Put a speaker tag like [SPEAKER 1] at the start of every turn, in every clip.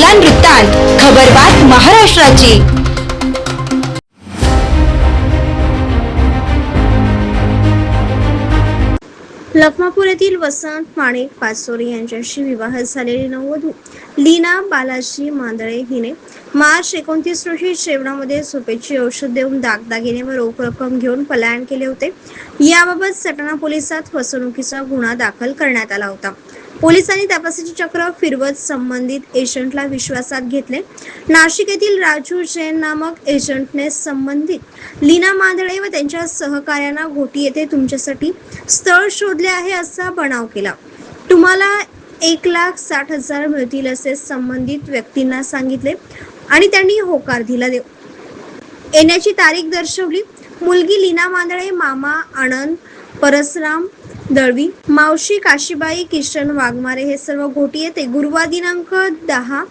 [SPEAKER 1] बागलान वृत्तांत खबरबात महाराष्ट्राची.
[SPEAKER 2] लखमापूर येथील वसंत माणिक पाचोरे यांच्याशी विवाह झालेली नववधू लीना बालाजी मांदळे हिने मार्च एकोणतीस रोजी जेवणामध्ये झोपेची औषध देऊन दागदागिने व रोख रक्कम घेऊन पलायन केले होते. याबाबत सटाणा पोलिसात फसवणुकीचा गुन्हा दाखल करण्यात आला होता. पोलिसांनी तपासाचे चक्र फिरवत संबंधित एजंटला विश्वासात घेतले. नाशिक येथील राजू जैन नामक एजंटने संबंधित लीना मांदळे व त्यांच्या सहकार्यांना घोटी येथे तुमच्यासाठी स्थळ शोधले आहे असा बनाव केला. तुम्हाला एक लाख साठ हजार मिळतील असे संबंधित व्यक्तींना सांगितले आणि त्यांनी होकार दिला. देव येण्याची तारीख दर्शवली. मुलगी लीना मांदळे मामा आनंद परसराम दळवी मावशी काशीबाई किशन वाघमारे हे सर्व घोटी येते गुरुवार दिनांक दहा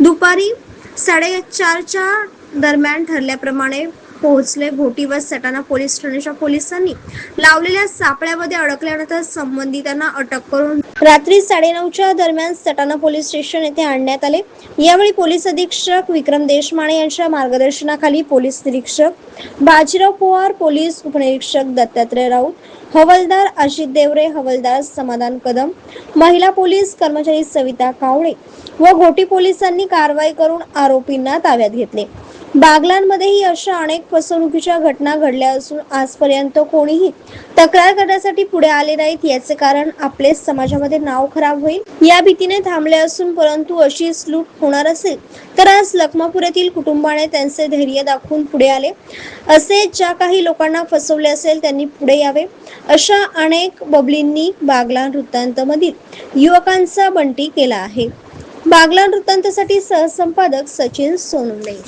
[SPEAKER 2] दुपारी साडेचारच्या दरम्यान ठरल्याप्रमाणे पोहोचले. घोटी व सटाणा पोलीस ठाण्याच्या पोलिसांनी लावलेल्या सापळ्यामध्ये अडकल्यानंतर संबंधितांना अटक करून रात्री साडेनऊच्या दरम्यान सटाणा पोलीस स्टेशन येथे आणण्यात आले. यावेळी पोलीस अधीक्षक विक्रम देशमाने यांच्या मार्गदर्शनाखाली पोलीस निरीक्षक बाजीराव पवार पोलीस उपनिरीक्षक दत्तात्रय राऊत हवलदार अजित देवरे हवलदार समाधान कदम महिला पोलीस कर्मचारी सविता कावळे व घोटी पोलिसांनी कारवाई करून आरोपींना ताब्यात घेतले. बागलांमध्येही अशा अनेक फसवणुकीच्या घटना घडल्या असून आजपर्यंत कोणीही तक्रार करण्यासाठी पुढे आले नाहीत याचे कारण आपले समाजामध्ये नाव खराब होईल या भीतीने थांबले असून परंतु अशीच लूट होणार असेल तर आज लखमापूर येथील कुटुंबाने त्यांचे धैर्य दाखवून पुढे आले. असे ज्या काही लोकांना फसवले असेल त्यांनी पुढे यावे अशा अनेक बबलींनी बागलान वृत्तांतमधील युवकांचा बंटी केला आहे. बागलान वृत्तांतसाठी सहसंपादक सचिन सोनवणे